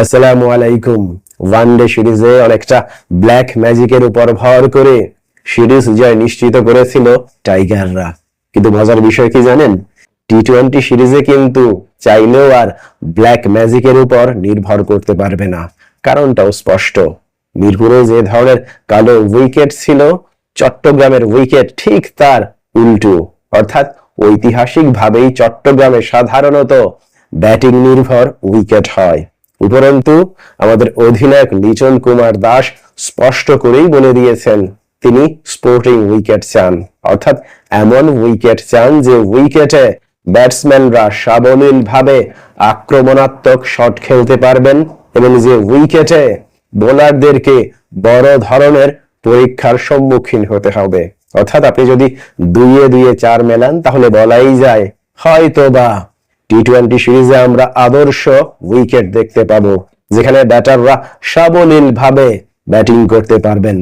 আসসালামু আলাইকুম। ওয়ানডে সিরিজে অনেকটা ব্ল্যাক ম্যাজিকের উপর ভর করে সিরিজ জয় নিশ্চিত করেছিল টাইগাররা কিন্তু মজার বিষয় কি জানেন? টি টোয়েন্টি সিরিজে কিন্তু চাইলেও আর ব্ল্যাক ম্যাজিকের উপর নির্ভর করতে পারবে না। কারণটাও স্পষ্ট। মিরপুরে যে ধরনের কালো উইকেট ছিল, চট্টগ্রামের উইকেট ঠিক তার উল্টো। অর্থাৎ ঐতিহাসিকভাবেই চট্টগ্রামে সাধারণত ব্যাটিং নির্ভর উইকেট হয়। উপরন্তু, আমাদের অধিনায়ক লিটন কুমার দাস স্পষ্ট করেই বলে দিয়েছেন, তিনি স্পোর্টিং উইকেট চান। অর্থাৎ, এমন উইকেট চান যে উইকেটে ব্যাটসম্যানরা সাবলীল ভাবে আক্রমণাত্মক শট খেলতে পারবেন এবং যে উইকেটে বোলারদেরকে বড় ধরনের পরীক্ষার সম্মুখীন হতে হবে। অর্থাৎ, আপনি যদি দুইয়ে দুইয়ে চার মেলান, তাহলে বলাই যায় হয়তো বা টি টোয়েন্টি সিরিজে আমরা আদর্শ উইকেট দেখতে পাবো, যেখানে ব্যাটাররা সাবলীল ভাবে ব্যাটিং করতে পারবেন।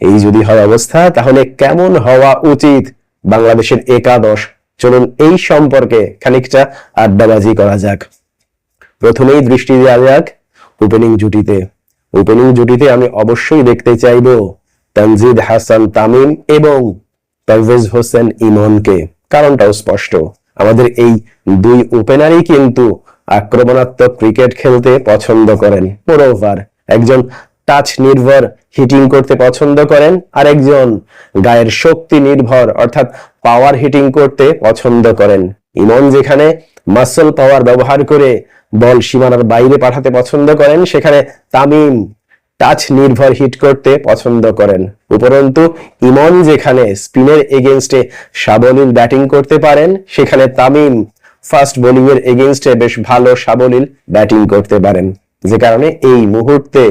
এই যদি হয় অবস্থা, তাহলে কেমন হওয়া উচিত বাংলাদেশের একাদশ? চলুন এই সম্পর্কে খানিকটা আড্ডাবাজি করা যাক। প্রথমেই দৃষ্টি দেওয়া যাক ওপেনিং জুটিতে। ওপেনিং জুটিতে আমি অবশ্যই দেখতে চাইব তানজিদ হাসান তামিম এবং পারভেজ হোসেন ইমনকে। কারণটাও স্পষ্ট। আমাদের এই দুই ওপেনারই কিন্তু আক্রমণাত্মক ক্রিকেট খেলতে পছন্দ করেন। মোরওভার একজন টাচ নির্ভর হিটিং করতে পছন্দ করেন আর একজন গায়ের শক্তি নির্ভর, অর্থাৎ পাওয়ার হিটিং করতে পছন্দ করেন। ইমন যেখানে মাসল পাওয়ার ব্যবহার করে বল সীমানার বাইরে পাঠাতে পছন্দ করেন, সেখানে তামিম টাচ নির্ভর হিট করতে পছন্দ করেন। উপরন্তু, ইমন যেখানে স্পিনের এগেনস্টে সাবলীল ব্যাটিং করতে পারেন, সেখানে তামিম ফাস্ট বোলিং এর এগেনস্টে বেশ ভালো সাবলীল ব্যাটিং করতে পারেন। যে কারণে এই মুহূর্তে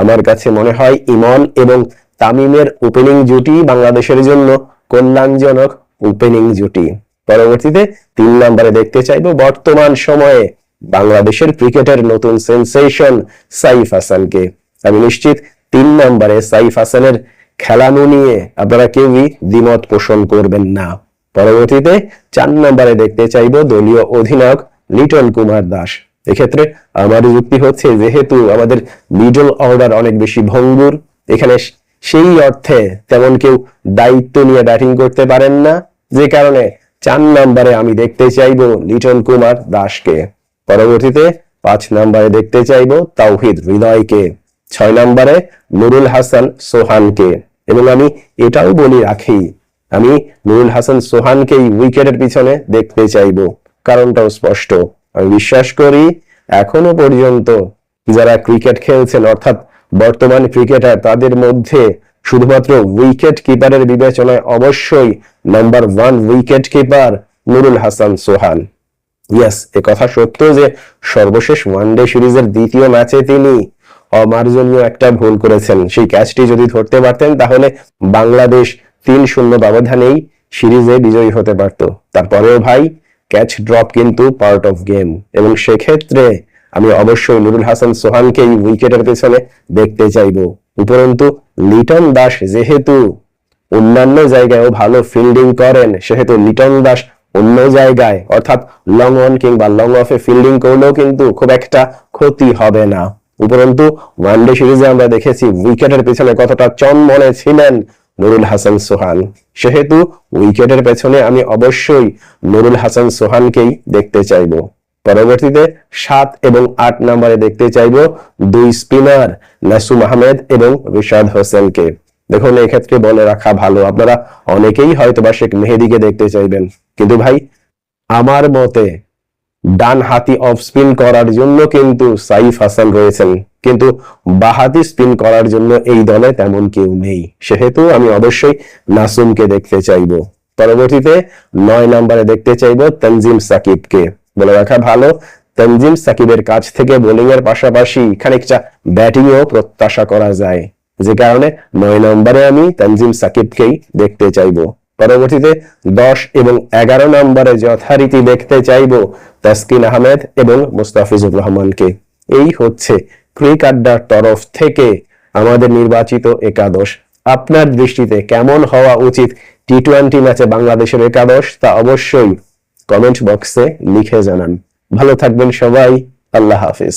আমার কাছে মনে হয় ইমন এবং তামিমের ওপেনিং জুটি বাংলাদেশের জন্য কল্যাণজনক ওপেনিং জুটি। পরবর্তীতে তিন নম্বরে দেখতে চাইব বর্তমান সময়ে বাংলাদেশের ক্রিকেটের নতুন সেন্সেশন সাইফ হাসানকে। আমি নিশ্চিত তিন নম্বরে সাইফ হাসানের খেলানো নিয়ে আপনারা কেউই দ্বিমত পোষণ করবেন না। পরবর্তীতে চার নম্বরে দেখতে চাইব দলীয় অধিনায়ক লিটন কুমার দাস। এক্ষেত্রে আমার যুক্তি হচ্ছে, যেহেতু আমাদের মিডল অর্ডার অনেক বেশি ভঙ্গুর, এখানে সেই অর্থে তেমন কেউ দায়িত্ব নিয়ে ব্যাটিং করতে পারেন না। যে কারণে চার নম্বরে আমি দেখতে চাইব লিটন কুমার দাসকে। পরবর্তীতে পাঁচ নম্বরে দেখতে চাইব তাওহিদ হৃদয়কে। ছয় নম্বরে নুরুল হাসান সোহানকে। এবং আমি এটাও বলি রাখি, আমি নুরুল হাসান সোহানকেই উইকেটের পিছনে দেখতে চাইব। কারণটাও স্পষ্ট। আমি বিশ্বাস করি এখনও পর্যন্ত যারা ক্রিকেট খেলছেন, অর্থাৎ বর্তমান ক্রিকেটার তাদের মধ্যে শুধুমাত্র উইকেট কিপারের বিবেচনায় অবশ্যই number one wicket keeper Nurul Hasan Sohan. ইয়াস এ কথা সত্য যে সর্বশেষ ওয়ানডে সিরিজের দ্বিতীয় ম্যাচে তিনি অমার্জনীয় একটা ভুল করেছেন। সেই ক্যাচটি যদি ধরতে পারতেন, তাহলে বাংলাদেশ তিন শূন্য ব্যবধানেই সিরিজে বিজয়ী হতে পারত। তারপরেও ভাই, ক্যাচ ড্রপ কিন্তু পার্ট অফ গেম এবং সেক্ষেত্রে আমি অবশ্যই নুরুল হাসান সোহানকে এই উইকেটের পেছনে দেখতে চাইব। উপরন্তু, লিটন দাস যেহেতু অন্যান্য জায়গায়ও ভালো ফিল্ডিং করেন, সেহেতু লিটন দাস অন্য জায়গায়, অর্থাৎ লং অন কিংবা লং অফে ফিল্ডিং করলেও কিন্তু খুব একটা ক্ষতি হবে না। উপরন্তু, ওয়ানডে সিরিজে আমরা দেখেছি উইকেটের পেছনে কতটা চনমনে ছিলেন নুরুল হাসান সোহান। সেহেতু উইকেটের পেছনে আমি অবশ্যই নুরুল হাসান সোহানকেই দেখতে চাইব। পরবর্তীতে সাত এবং আট নম্বরে দেখতে চাইব দুই স্পিনার নাসুম আহমেদ এবং রিশাদ হোসেনকে। দেখুন, এক্ষেত্রে বলে রাখা ভালো। আপনারা অনেকেই হয়তো বা শেখ মেহেদিকে দেখতে চাইবেন। কিন্তু ভাই, আমার মতে ডান হাতি অফ স্পিন করার জন্য কিন্তু সাইফ হাসান রয়েছেন। কিন্তু বাহাতি স্পিন করার জন্য এই দলে তেমন কেউ নেই। সেহেতু আমি অবশ্যই নাসুমকে দেখতে চাইব। পরবর্তীতে নয় নম্বরে দেখতে চাইব তনজিম সাকিবকে। বলে রাখা ভালো, তনজিম সাকিবের কাছ থেকে বোলিং এর পাশাপাশি খানিকটা ব্যাটিংও প্রত্যাশা করা যায়। যে কারণে নয় নম্বরে আমি তনজিম সাকিবকেই দেখতে চাইব। পরবর্তীতে দশ এবং এগারো নম্বরে যথারীতি দেখতে চাইব তাসকিন আহমেদ এবং মুস্তাফিজুর রহমানকে। এই হচ্ছে ক্রিক আড্ডার তরফ থেকে আমাদের নির্বাচিত একাদশ। আপনার দৃষ্টিতে কেমন হওয়া উচিত টি টোয়েন্টি ম্যাচে বাংলাদেশের একাদশ তা অবশ্যই কমেন্ট বক্সে লিখে জানান। ভালো থাকবেন সবাই, আল্লাহ হাফিজ।